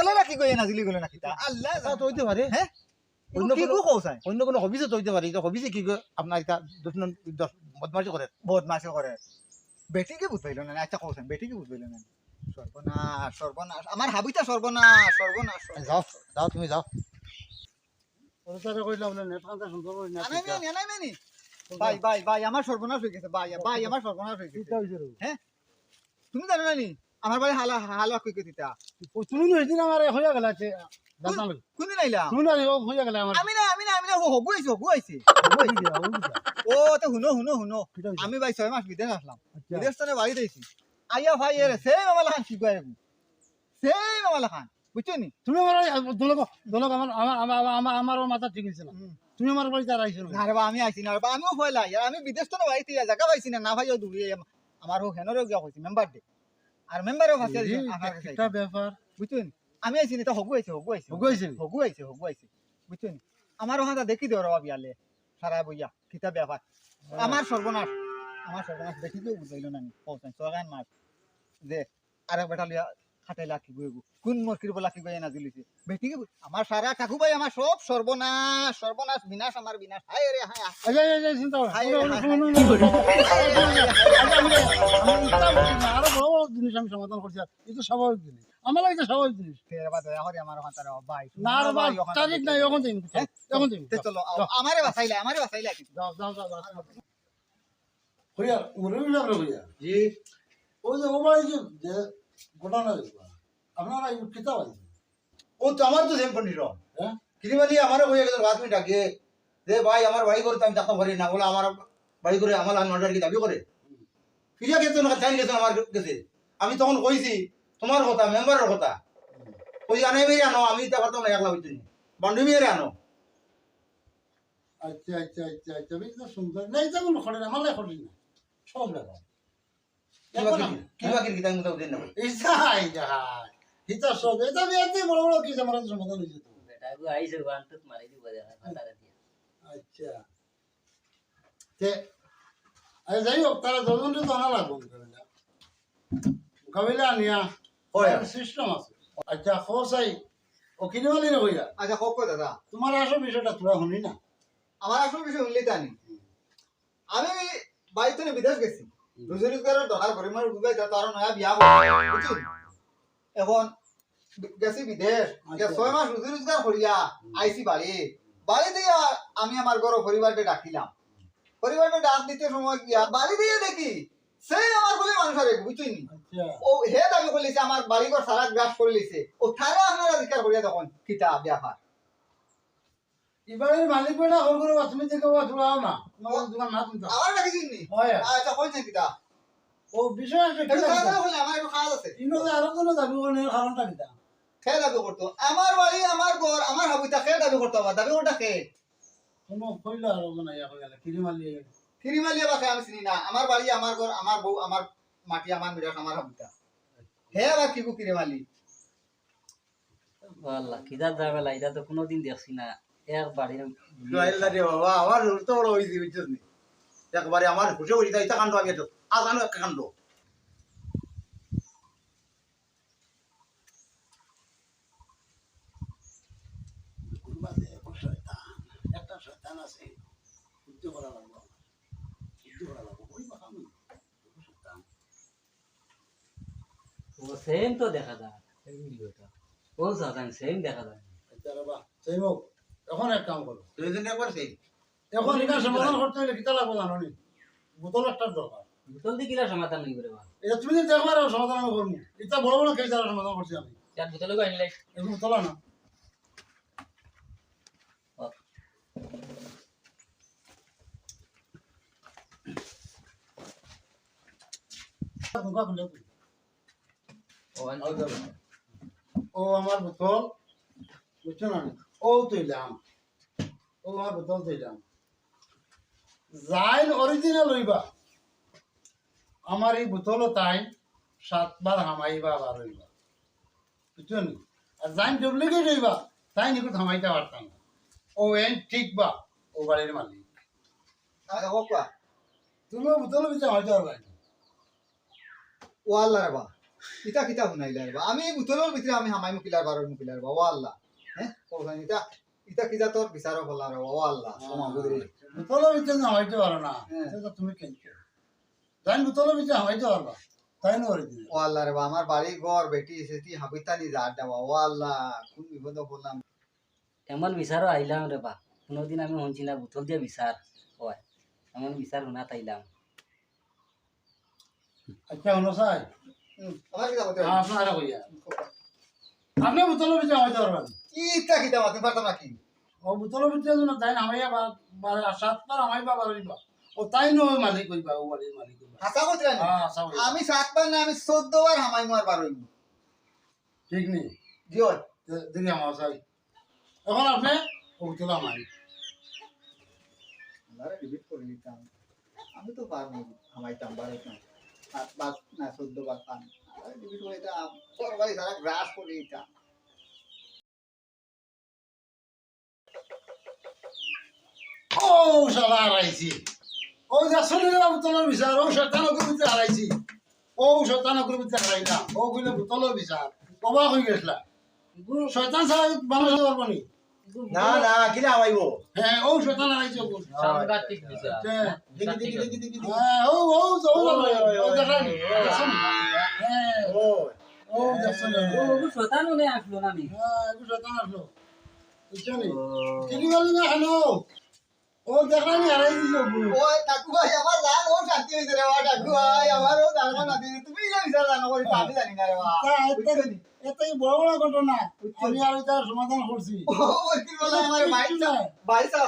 কলে রাখি গই নাজিলি গলে নাকি তা। আল্লাহ তা তো হইতে পারে হ্যাঁ অন্য কি কোনো- কো কৌসাই অন্য কোনো হবিসে তো হইতে পারে এটা হবিসে কি গো আপনার এটা দক্ষিণ বদমাশি করে বদমাশি করে বেটিকে বুঝ পাইল না আচ্ছা কৌসাই বেটিকে বুঝ পাইল না সর্বনাশ সর্বনাশ আমার হাবিটা সর্বনাশ সর্বনাশ। যাও যাও তুমি যাও। ভাই ভাই ভাই আমার সর্বনাশ হয়ে গেছে। ভাই ভাই আমার সর্বনাশ হয়ে গেছে। তুমি জানো না নি? আমার ভাই হালা হালা কই কই দিতা? তুমি সেদিন আমার হইয়া গেল আছে কোনদিন আইলা? তুমি না হইয়া গেল আমার। আমি না আমি না আমি না হগু আইছি হগু আইছি ও তো হুনো হুনো হুনো আমি ভাই ছয় মাস বিদেশ আসলাম। বিদেশ তো বাড়িতে আইছি আইয়া ভাই এর সেই মামালা খান শিখবাই রাখব সেই মামালা খান বুঝছ নি? তুমি আমার দোলক দোলক আমার আমার আমার আমার মাথা ঠিক হুম। তুমি আমার বাড়িতে আর আইছো না। রে বা আমি আইছি না বা আমিও লাগে। আমি বিদেশ তো বাড়িতে জায়গা পাইছি না না ভাইও দূরে আমার ও হেনরও গিয়া কইছি মেম্বার ডে আর মেম্বারও ফাঁসি আছে আমার কাছে একটা ব্যাপার বুঝছেন আমি আইছি না তো হগু আইছে হগু আইছে। হগু আইছে? হগু আইছে হগু আইছে। বুঝছেন আমার ওখানটা দেখি দেও রবা বিয়ালে সারা বইয়া কিতা ব্যাপার আমার সর্বনাশ আমার সর্বনাশ দেখি দিও বুঝাইল না আমি। পৌঁছাই সগান মাছ যে আরেক বেটা লিয়া খাটাইলা কি গইব কোন মরকির বলা কি গইয়া নাজিলিছে বেটিকে বু- আমার সারা কাকু ভাই আমার সব সর্বনাশ সর্বনাশ বিনাশ আমার বিনাশ হায় রে হায় হায়। আচ্ছা আচ্ছা চিন্তা করো হায় রে, হায়, হায়। আরও বড় বড় জিনিস আমি সমাধান করছি এই তো স্বাভাবিক জিনিস আমার লাগে স্বাভাবিক জিনিস ফের বা দয়া করে আমার ওখান তারা ভাই না রে ভাই, তারিখ নাই থেকে- এখন হ্যাঁ? এখন তে চলো আমারে বাঁচাইলা আমারে বাঁচাইলা যাও যাও যাও হইয়া মুরবি সাহেব হইয়া জি ওই যে ওবার যে যে ঘটনা আপনারা এই কিতাব ও তো আমার তো সেম কন্ডিশন হ্যাঁ? কিরিমালি আমারও হয়ে গেছে রাত মিনিট যে ভাই আমার বাড়ি করে আমি চাকরি করি না বলে আমার বাড়ি করে আমার নটার কি দাবি করে। ফিরিয়া গেছে না চাইন গেছে আমার কাছে। আমি তখন কইছি তোমার কথা মেম্বারের কথা। কই আনে মেরে আনো আমি তা পারতাম না একলা হইতে বান্ডু মেরে আনো। আচ্ছা আচ্ছা আচ্ছা আচ্ছা বেশ সুন্দর। না এটা কোনো খড়ে না আমার খড়ে না সব ব্যাপার কি বাকি কি? বাকি কি তাই মতো দিন না এইটা এইটা হিতা সব এটা বিয়াতে বড় বড় কি আমার সমাধান হয়েছে তো বেটাকু আইছে বান্টুত মারি দিব দেখা ফাটারে দিয়া। আচ্ছা। তে আরে যাই হোক তারা দুজন তো আনা লাগবে মোকাবিলা নিয়া হয় সিস্টেম আছে। আচ্ছা খোসাই ও কিনে না হইয়া আচ্ছা হোক দাদা? তোমার আসল বিষয়টা তোরা শুনি না? আমার আসল বিষয় উল্লেখ আনি আমি বাড়িতে বিদেশ গেছি। রুজি রোজগারের দরকার করি ডুবাই তার নয়া বিয়া করছি এখন গেছি বিদেশ। ছয় মাস রুজি রোজগার করিয়া আইছি বাড়ি বাড়ি দিয়া আমি আমার ঘর পরিবারকে ডাকিলাম পরিবারকে ডাক দিতে সময় গিয়া বাড়ি দিয়ে দেখি সেই আমার বলে মানুষ আর নি? আচ্ছা। ও হে দাবি করলিছে আমার বাড়ি ঘর সারা গ্রাস করে লিছে। ও থারে আপনারা অধিকার করিয়া তখন কিতা ব্যাপার এবারে মালিক বেটা হল করে দেখে ও তোরাও না। তোমার দোকান না তুমি আমার হয়। আচ্ছা কইছেন কিতা ও বিষয় আছে হলে আমার একটু খাওয়া আছে। ইনো যে আরও কোনো দাবি করে কারণটা কিটা খেয়ে দাবি করতো। আমার বাড়ি আমার ঘর আমার দাবি করতো আবার। দাবি কোনো কইলা আর মানে ইয়া কইলা কিরি মালি ফিরিমালিয়া বা খেয়ে আমি চিনি না। আমার বাড়ি আমার ঘর আমার বউ আমার মাটি আমার মিরাস আমার হাবিতা হে আবার কি কিরিমালি আল্লাহ কিদার যাবেলা এটা তো কোনোদিন দেখছি না। এক বাড়ির লাইলা রে বাবা আমার রুল তো বড় বুঝছিস নি? একবারে আমার খুশি হইতা ইতা কাণ্ড আমি তো। আজ একটা কাণ্ড। একটা শয়তান আছে বুদ্ধি করা লাগবে বুদ্ধি করা লাগবে ওই কথা আমি ও সেম তো দেখা যায় এই ভিডিওটা। ও সাজান সেম দেখা যায়। আচ্ছা বাবা সেই হোক। এখন এক কাম করো। দুই দিন একবার সেই। এখন এটা সমাধান করতে হলে কিতা লাগবে জানো নি বোতল একটা দরকার। বোতল দিয়ে কিলা সমাধান নেই করে বা এটা তুমি যদি দেখবার সমাধান আমি করব। এটা বড় বড় কেস দ্বারা সমাধান করছি আমি। চার বোতলে গো আনলাই এই বোতলা না। ও আমার বোতল। বুঝছ না? ও তুইলাম ও আমার বোতল তুইলাম যাইল অরিজিনাল হইবা আমার এই বোতলও তাই সাতবার হামাইবা আবার হইবা বুঝছ নি আর যাইন ডুপ্লিকেট হইবা তাই নিকুত হামাইতে পারতাম না ও এন ঠিক বা ও বাড়ির মালিক তুমিও বোতল বিচার হইতে পারবা। ও আল্লাহ রে বা ইটা কিতা শুনাইলা রে বা আমি বুতলের ভিতরে আমি হামাই মুকিলার বারো মুকিলার বা ও আল্লাহ হ্যাঁ ইটা ইটা কিতা তোর বিচারক হলা রে ও আল্লাহ ক্ষমা করে দে। বোতলের ভিতরে নামাইতে পারো না। সেটা তুমি কেনছো জানি বোতলের ভিতরে নামাইতে পারবা তাই না। দিলে ও আল্লাহ রে আমার বাড়ি ঘর বেটি সেটি হাবিতানি জাট দেওয়া ও আল্লাহ কোন বিপদ বললাম এমন বিচারও আইলাম রে বা। কোনোদিন আমি শুনছি না বোতল দিয়ে বিচার হয়। এমন বিচার শুনা তাইলাম আচ্ছা করতে হবে? আপনারা কইয়া। আপনি ভিতরে নামাইতে পারবেন ইটা কিতা মাতি পারতাম নাকি? ও বোতলের ভিতরে তাই নামাইয়া বা সাতবার নামাইবা পারিবা ও তাই নয় মালিক কইবা ও বাড়ির মালিক কইবা হাসা হ্যাঁ আমি সাতবার না আমি চোদ্দ বার হামাই মার বারোই ঠিক নেই জিও আমার চাই এখন আপনি আমাই করে আমি তো পারব হামাইতাম বারোইতাম সাত বার না চোদ্দ বার পান। ডিলিট করে দিতাম তোর বাড়ি সারা গ্রাস করে দিতাম ও শালা হারাইছি ও যা শুনে বোতলের বিচার ও শয়তান ভিতরে হারাইছি ও শয়তান ভিতরে হারাইলাম ও কইলে বোতলের বিচার অবাক হয়ে গেছিলা শয়তান ছাড়া মানুষ পারব নি না না কিনা আমাইব হ্যাঁ ও শয়তান হারাইছে ও সাংঘাতিক বিচার হ্যাঁ, দেখি দেখি দেখি দেখি দেখি হ্যাঁ, ও ও ও ওই, ওই, ওই, ও দেখাই হ্যাঁ ও ও দেখছেন ও ওগু শতান আসলো না নি হ্যাঁ আসলো নি চিনি গেলি না হ্যালো ও দেখাই নি হারাই দিছে ও কাকু ভাই আমার জান ও শান্তি হয়েছে রে বাবা কাকু ভাই আমার ও জানা না দিদি তুমি না বিচার জানো করি আমি জানি না রে বাবা তা এতে- বড় বড় ঘটনা। আমি আর এটার সমাধান করছি ও ওই বলে আমার কিচ্ছু নাই।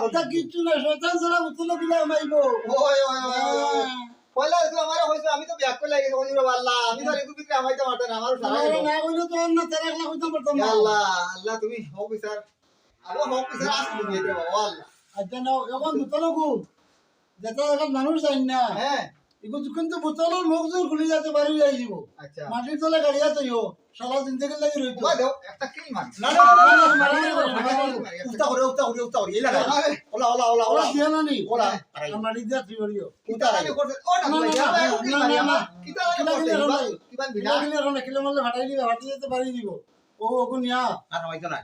ওটা কিচ্ছু নাই শয়তান ছাড়া বোতলে বিলা মাইব ওই ওই ওই ওই তুই আমার হইছে আমি তো ব্যাক লাগি কোন আল্লাহ আমি তো বিক্রি আমাইতে না আমার সারা না কইলে তো অন্য তেরে পারতাম না আল্লাহ আল্লাহ তুমি হোক বিচার আচ্ছা মানুষ যাই না হ্যাঁ কিন্তু বোতলের মুখ জোর খুলে যেতে পারি যাই যাব আচ্ছা মাটির তলে গাড়িয়া তো সারা জিন্দগি লাগি রইতো একটা কিল মার না না না না, না মারি মারি মারি মারি। উস্তা করে উস্তা করে উস্তা করে লাগা ওলা ওলা ওলা ওলা দিয়া না নি ওলা মাটি দিয়া তুই করিও কিতা আমি করতে ও না না, না, ভাই না, ও কিল না, মারি না, আমার না। কিতা আমি করতে কিলা কিবা রলাই। কিবা কিলো বিনা কিলো মারলে ফাটাই দিবে ফাটি যেতে পারি দিব ও ওকে নিয়া আর হয়তো না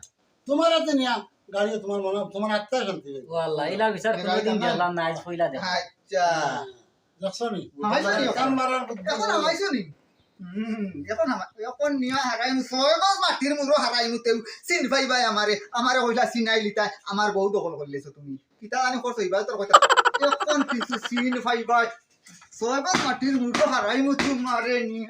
তোমার হাতে নিয়া গাড়ি তোমার মনে তোমার আত্মা শান্তি হইবে। ইলা বিচার কোনোদিন দেখলাম না আজ পইলা দেখ আচ্ছা। দেখছ নি? আমাইছো নি? কান মারার এখন আমাইছো এখন এখন নিয়া হারাইমু ছয় গজ মাটির মুরো হারাইমু তেউ চিন ভাই ভাই আমারে আমারে হইলা চিনাই লিতা। আমার বউ দখল করলেছো তুমি। কিতা জানি করছ ইবার তোর কথা? এখন কিছু চিন ভাই ভাই ছয় গজ মাটির মুরো হারাইমু তোমারে নি